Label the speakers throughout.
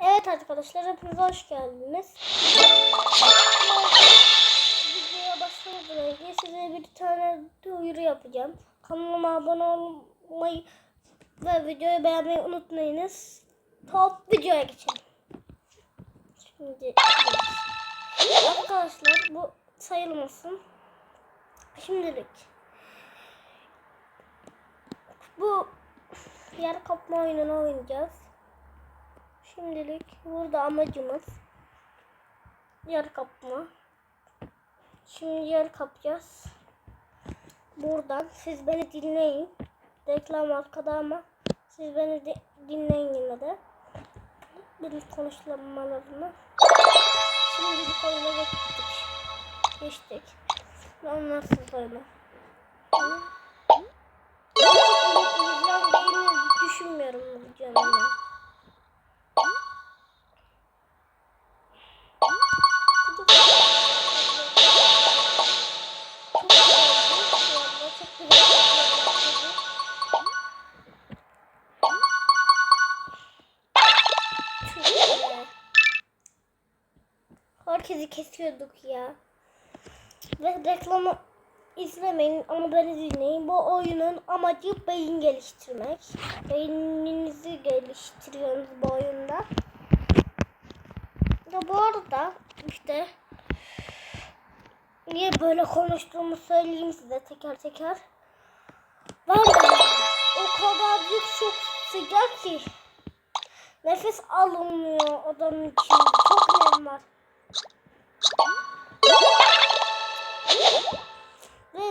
Speaker 1: Evet arkadaşlar hepiniz hoş geldiniz. Videoya başlamadan önce size bir tane duyuru yapacağım. Kanalıma abone olmayı ve videoyu beğenmeyi unutmayınız. Top videoya geçelim. Şimdi arkadaşlar bu sayılmasın. Şimdilik bu yer kapma oyununu oynayacağız. Şimdilik burada amacımız yer kapma. Şimdi yer kapacağız. Buradan siz beni dinleyin. Reklam arkada ama siz beni dinleyin yine de. Benim konuşmalarımı. Şimdilik oyuna geçtik. Geçtik. Anlarsınız oyunu. Hı? İzlendiğini düşünmüyorum bu videonun. Ve reklamı izlemeyin ama beni dinleyin. Bu oyunun amacı beyin geliştirmek. Beyninizi geliştiriyorsunuz bu oyunda. Ya bu arada işte niye böyle konuştuğumu söyleyeyim size teker teker. Ya o kadar büyük çok sıcak ki nefes alınmıyor odanın içinde. Çok nem var.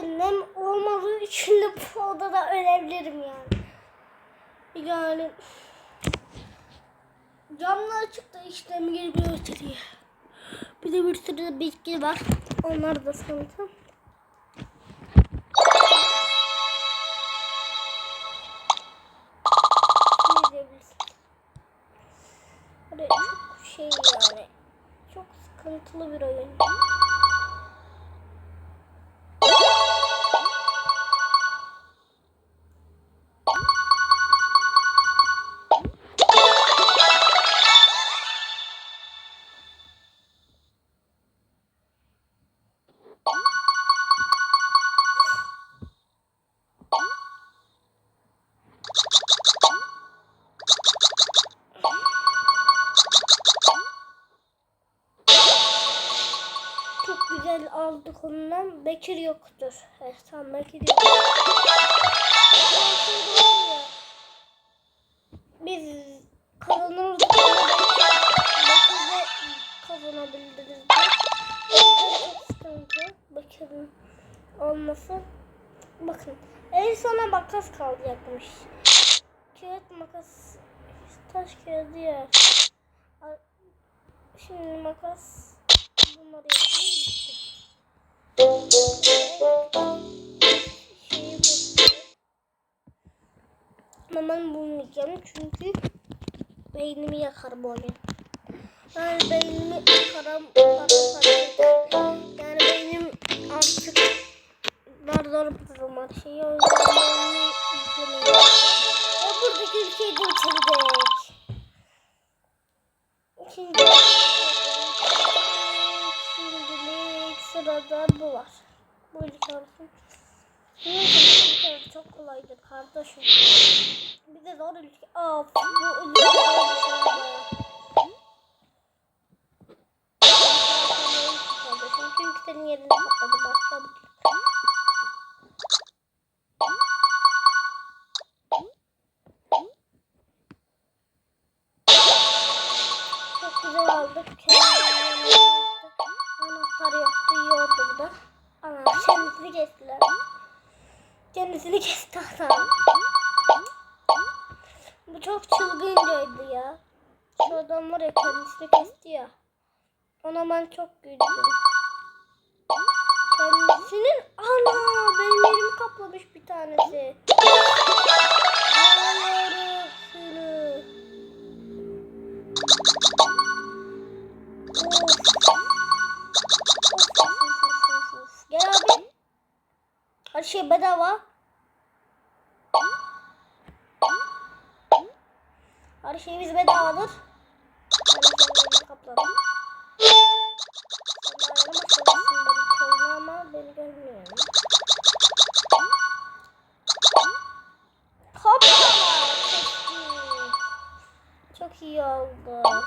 Speaker 1: Nem olmadığı için de bu odada ölebilirim yani. Yani camlar açık da işlemi geliyor içeriye. Bir de bir sürü de bitki var. Onlar da çok şey yani. Çok sıkıntılı bir oyun. Olması. Bakın en sona makas kalacakmış. Kağıt makas taş kağıdı. Ay, Şimdi makas bunları. Ama ben bulmayacağım çünkü beynimi yakar bu oyun. Yani beynimi karam karam Yani beynim artık dar bulurum her şeyi. O yüzden beynimi yüklemiyorum. Ve buradaki ülkeyi de bitirecek. Şimdi şimdilik sırada bu var. Bu ilk olsun. Bu çok kolaydır kardeşim. Bir de zor ülke. Aa bu ülke şey çünkü senin yerini kapadı başka bir Anahtar yoktu, iyi oldu bu da. Ana kendisini kestiler. Kendisini kesti adam. Bu çok çılgıncaydı ya. Şu adam var ya kendisini kesti ya. Ona ben çok güldüm. Kendisinin ana benim yerimi kaplamış bir tanesi. Seni. Gel abi. Her şey bedava. Her şeyimiz bedavadır. kapladım. Ama beni görmüyor. Çok iyi oldu.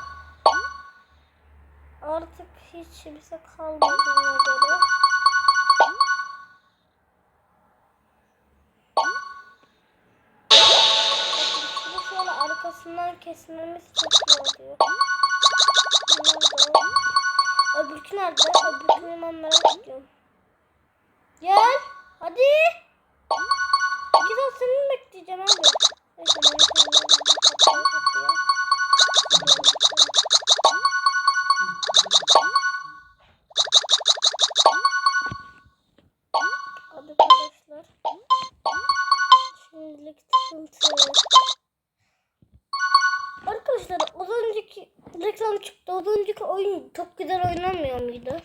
Speaker 1: Artık hiç kimse kalmadığına göre. Şunu şöyle arkasından kesmemiz çok iyi oluyor. Nerede? Öbürkü nerede? Öbürkünü ben merak ediyorum. Gel. Hadi. İki saat seni bekleyeceğim abi? Neyse ben bir kapıya kapıya. Oyun çok güzel oynanmıyor muydu?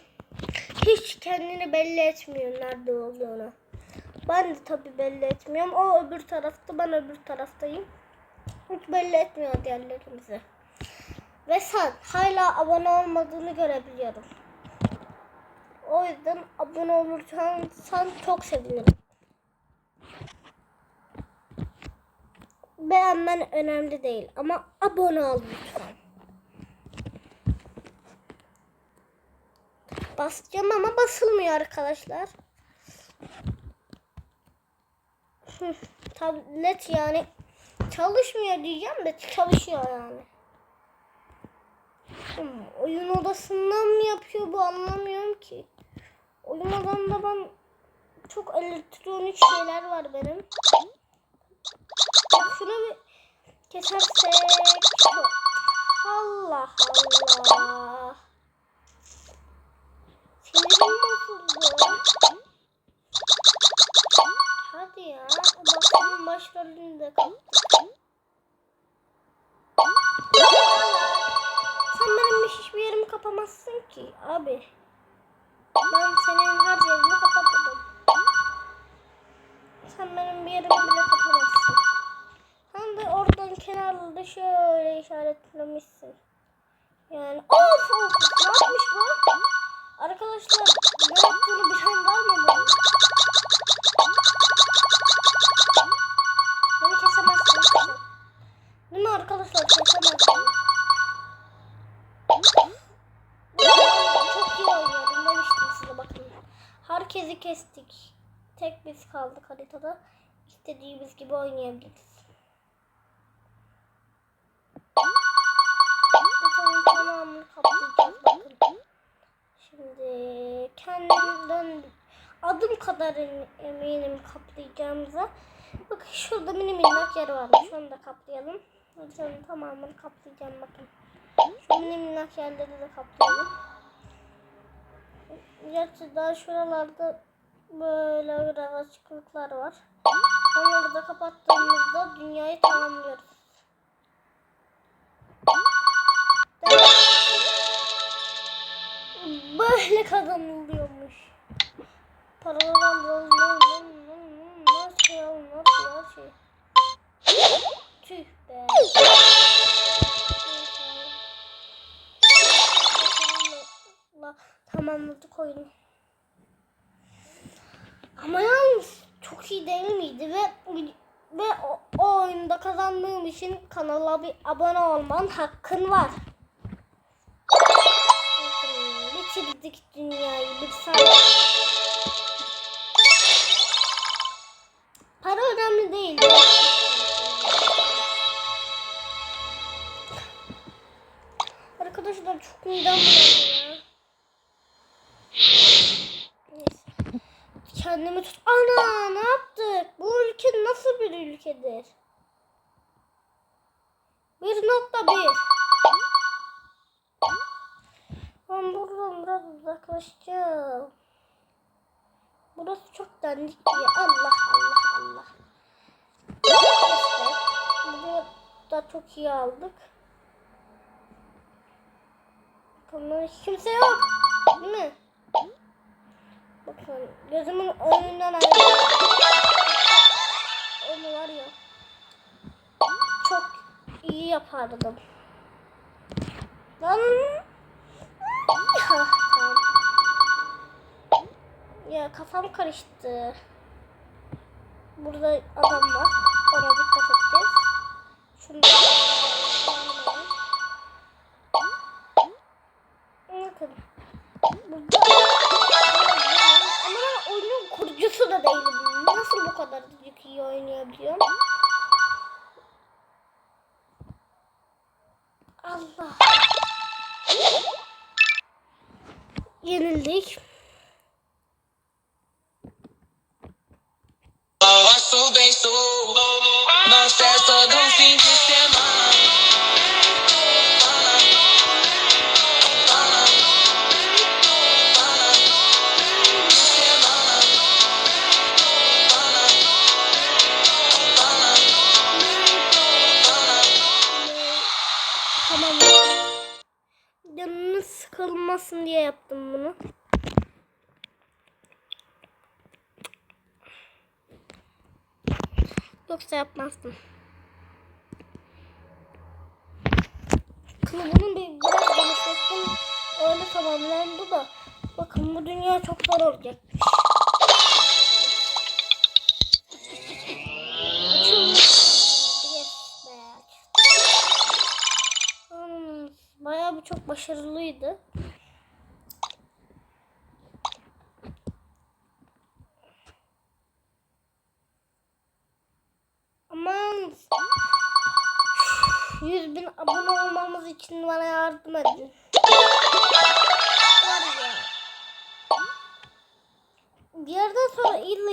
Speaker 1: Hiç kendini belli etmiyor nerede olduğunu. Ben de tabi belli etmiyorum. O öbür tarafta ben öbür taraftayım. Hiç belli etmiyor diğerlerimizi. Ve sen hala abone olmadığını görebiliyorum. O yüzden abone olursan sen çok sevinirim. Beğenmen önemli değil ama abone ol lütfen. Basacağım ama basılmıyor arkadaşlar. Tablet yani çalışmıyor diyeceğim de çalışıyor yani. Hmm, oyun odasından mı yapıyor bu anlamıyorum ki. Oyun odamda ben çok elektronik şeyler var benim. Bak şunu bir kesersek. Allah Allah. Hadi ya. Bakalım başrolünü de kaptık. Sen benim hiçbir yerimi kapamazsın ki abi. Ben senin her yerini kapatırım. Sen benim bir yerimi bile kapamazsın. Sen de oradan kenarda şöyle işaretlemişsin. Yani of of ne yapmış? Arkadaşlar ne yaptığını bilen var mı? Beni arkadaşlar kesemezsin. Çok iyi oynuyorum demiştim size bakın. Herkesi kestik. Tek biz kaldık haritada. İstediğimiz gibi oynayabiliriz. Haritanın tamamını kaplayacağız bakın. Şimdi kendimden adım kadar em- eminim kaplayacağımıza. Bakın şurada mini minnak yer varmış. Onu da kaplayalım. Haritanın tamamını kaplayacağım bakın. Şu mini minnak yerleri de kaplayalım. Gerçi daha şuralarda böyle biraz açıklıklar var. Onları da kapattığımızda dünyayı tamamlıyoruz. Böyle kazanılıyormuş. Paralar alınıyor. Nasıl şey alınıyor her şey. Tüh be. Tamamladık oyunu. Ama yalnız çok iyi değil miydi ve ve o, o oyunda kazandığım için kanala bir abone olman hakkın var. Bitirdik dünyayı bir saniye. Diye. Allah Allah Allah. Neyse. Buraya da çok iyi aldık. Bunlar kimse yok. Değil mi? Bakın gözümün önünden ayrılıyor. Onu var ya. Çok iyi yapardım. Lan. Ya, kafam karıştı. Burada adam var. Ona dikkat edeceğiz. Şunu Tamam. Canınız sıkılmasın diye yaptım bunu. Yoksa yapmazdım. Kılıbını bir biraz genişlettim. Öyle tamamlandı da. Bakın bu dünya çok zor olacak. Hmm, Bayağı bir çok başarılıydı. Aman 100 bin abone olmamız edin. Var ya. Bir yerden sonra illa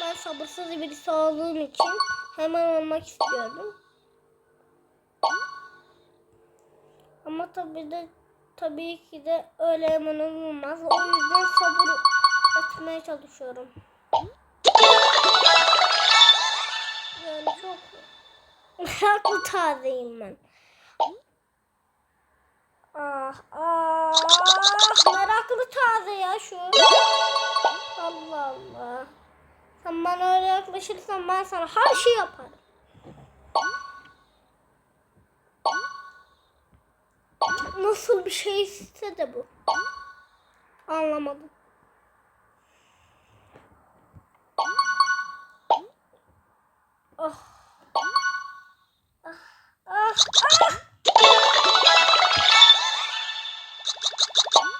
Speaker 1: ben sabırsız birisi olduğum için hemen olmak istiyorum. Ama tabii de tabii ki de öyle hemen olmaz. O yüzden sabır etmeye çalışıyorum. Yani çok meraklı tazeyim ben. Ah ah meraklı taze ya şu. Allah Allah. Sen bana öyle yaklaşırsan ben sana her şey yaparım. Nasıl bir şeyse de bu. Anlamadım. Ah. Ah. Ah. Ah. Thank you.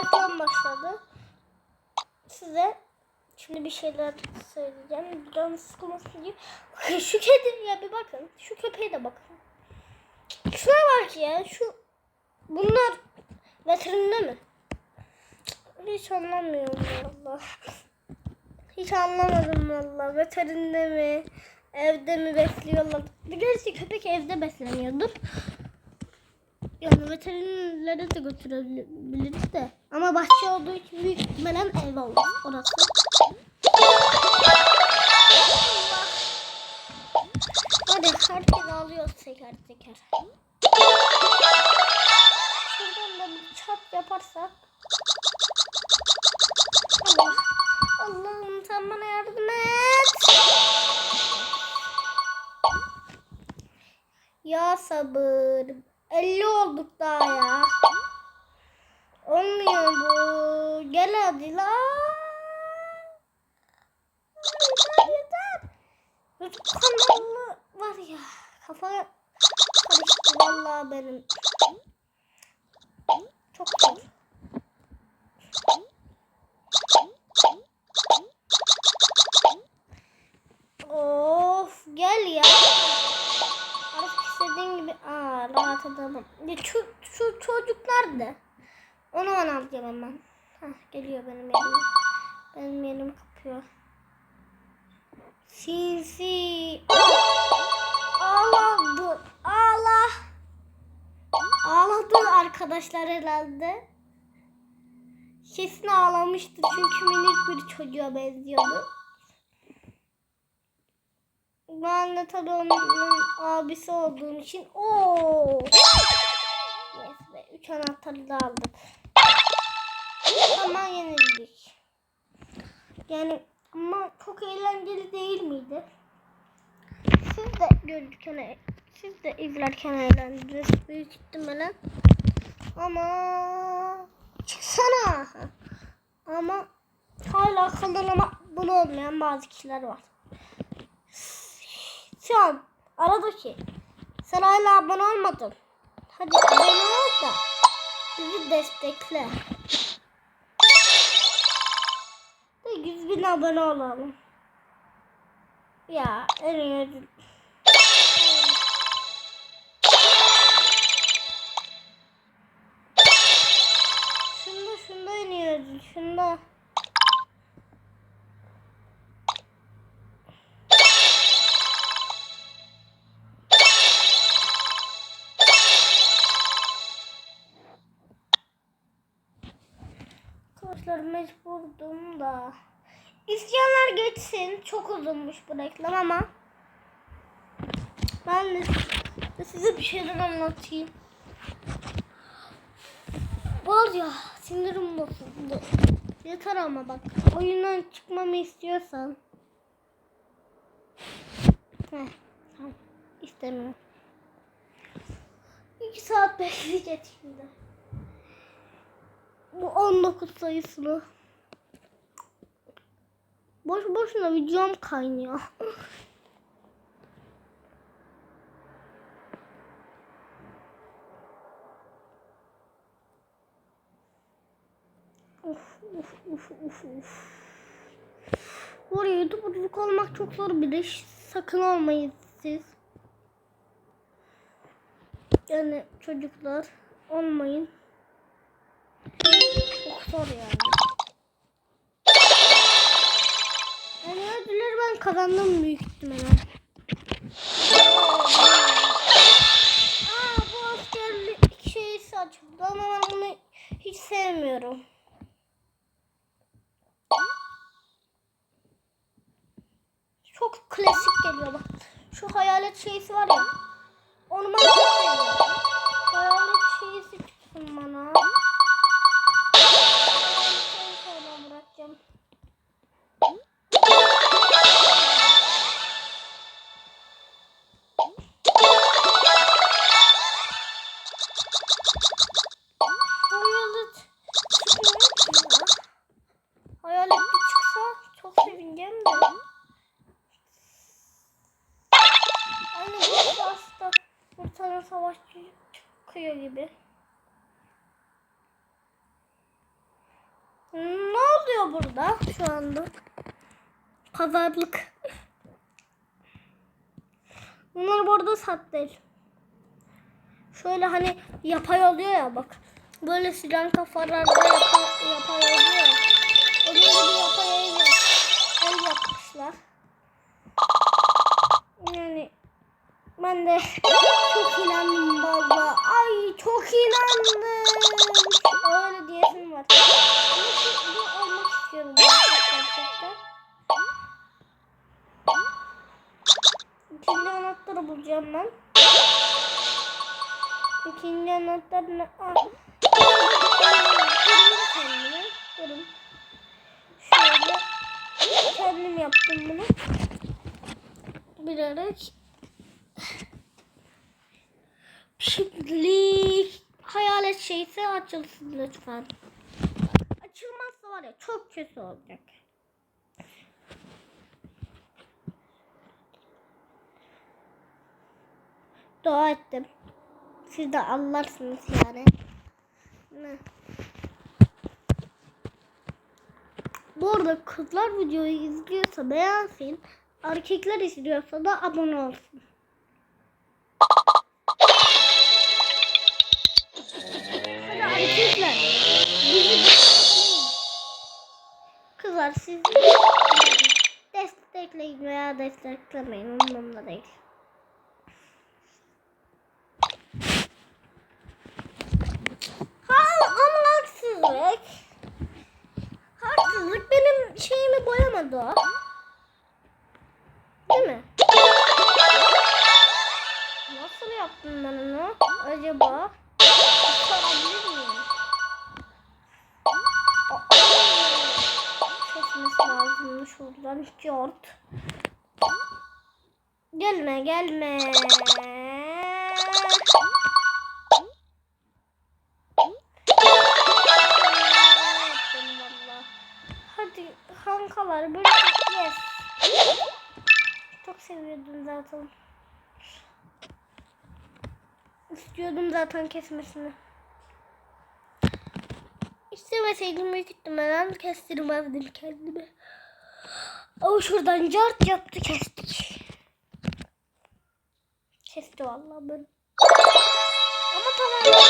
Speaker 1: Reklam başladı. Size şimdi bir şeyler söyleyeceğim. Sıkılmasın diye. Bakın şu kedi ya bir bakın. Şu köpeğe de bakın. Şuna bak ya. Şu bunlar veterinde mi? Hiç anlamıyorum valla. Hiç anlamadım valla. Veterinde mi? Evde mi besliyorlar? Gerçi köpek evde besleniyordur. Yani veterinere de götürebiliriz de. Ama bahçe olduğu için büyük ihtimalle ev olur orası. Hadi herkes ağlıyor teker teker. Şuradan da bir çat yaparsak. Allah. Allah'ım sen bana yardım et. Ya sabır. 50 olduk daha ya. Olmuyor bu. Gel hadi la. Yeter yeter. YouTube kanalı var ya. Kafa karıştı vallahi benim. Çok zor. Of gel ya. Artık rahat edemem. Ya şu, şu çocuk nerede? Onu bana alacağım hemen. Heh, geliyor benim yerime. Benim yerimi kapıyor. Sinsi. Ağladı. Ağla. Ağladı arkadaşlar herhalde. Kesin ağlamıştı çünkü minik bir çocuğa benziyordu. Ben de tabii onun abisi olduğum için. Yes be. Üç anahtarı da aldık. Ama yenildik. Yani ama çok eğlenceli değil miydi? Siz de görürken, siz de izlerken eğlendiniz büyük ihtimalle. Ama çıksana. Ama hala kaldırma bunu olmayan bazı kişiler var. Şu an aradaki sen hala abone olmadın. Hadi abone ol da bizi destekle. Bin abone. Ya ödül. Şunda şunda ödül. Şunda. Arkadaşlar mecburdum da. İsyanlar geçsin. Çok uzunmuş bu reklam ama. Ben de size bir şeyler anlatayım. Var ya sinirim bozuldu. Yeter ama bak. Oyundan çıkmamı istiyorsan. Heh, tamam. İstemiyorum. İki saat bekleyeceğiz şimdi. Bu 19 sayısını. Boş boşuna videom kaynıyor. Of of of of of. Oraya YouTuber'lık olmak çok zor bir iş. Sakın olmayın siz. Yani çocuklar olmayın. Çok zor. Yani kazandım büyük ihtimalle. Aa bu askerlik şeysi açıldı ama ben bunu hiç sevmiyorum. Çok klasik geliyor bak. Şu hayalet şeysi var ya. Onu ben çok seviyorum. Hayalet şeysi çıksın bana. Silah kafalarda yapay, yapay ya. Onun gibi yapay el, yap, el yapmışlar. Yani ben de çok inandım valla. Ay çok inandım. Öyle diyesim var. Ama şimdi olmak istiyorum gerçekten. İkinci anahtarı bulacağım ben. İkinci anahtar ne? Durun. Şöyle kendim yaptım bunu. Bilerek. Şimdilik hayalet şeyse açılsın lütfen. Açılmazsa var ya çok kötü olacak. Dua ettim. Siz de anlarsınız yani. Ne? Bu arada kızlar videoyu izliyorsa beğensin. Erkekler izliyorsa da abone olsun. Hadi erkekler. Kızlar siz destekleyin veya desteklemeyin. Umurumda değil. Boyamadı o. Değil mi? Nasıl yaptın ben onu acaba? Sorabilir miyim? Kesmesi lazım şuradan cort. Gelme gelme. Zaten kesmesini. İstemeseydim büyük ihtimalle kestirmezdim kendimi. Ama şuradan cart yaptı kestik. Kesti vallahi ben. Ama tamam.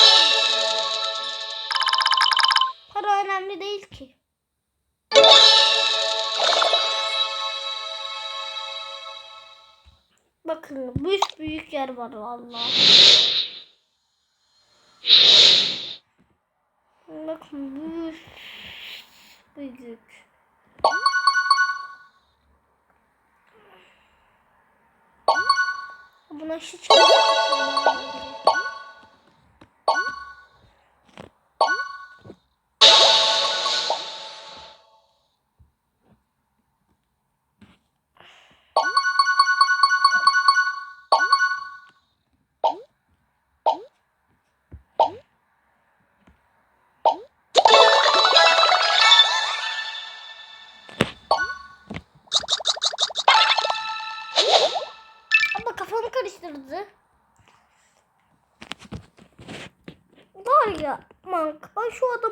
Speaker 1: Para önemli değil ki. Bakın büyük büyük yer var vallahi. Bakın büyük büyük. Buna hiç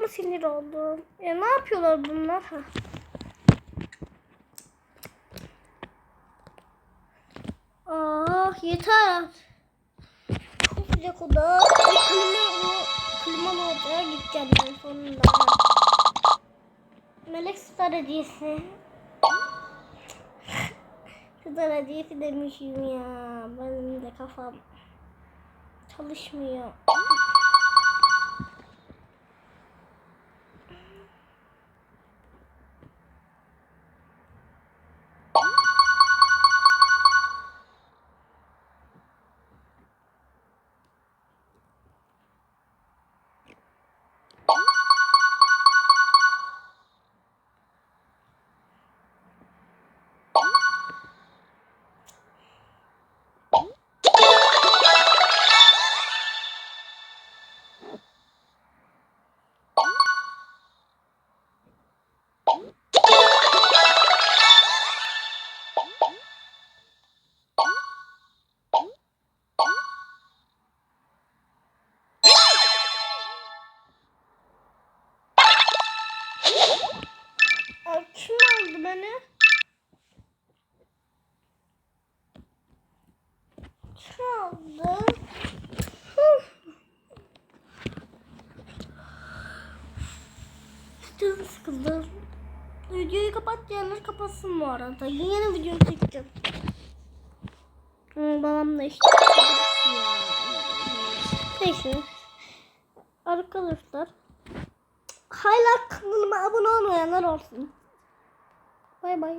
Speaker 1: sinir oldum. Ya ne yapıyorlar bunlar? Ha. Ah yeter. Çok sıcak oda. Klima, klimalı odaya gideceğim ben sonunda. Melek Star hediyesi. Star hediyesi demişim ya. Benim de kafam çalışmıyor. Kim aldı? Huh. Canım sıkıldı. Videoyu kapat diyenler kapatsın bu arada. Yeni video çekeceğim. Hı, babam da işte. Neyse. Arkadaşlar. Hala kanalıma abone olmayanlar olsun. Bay bay.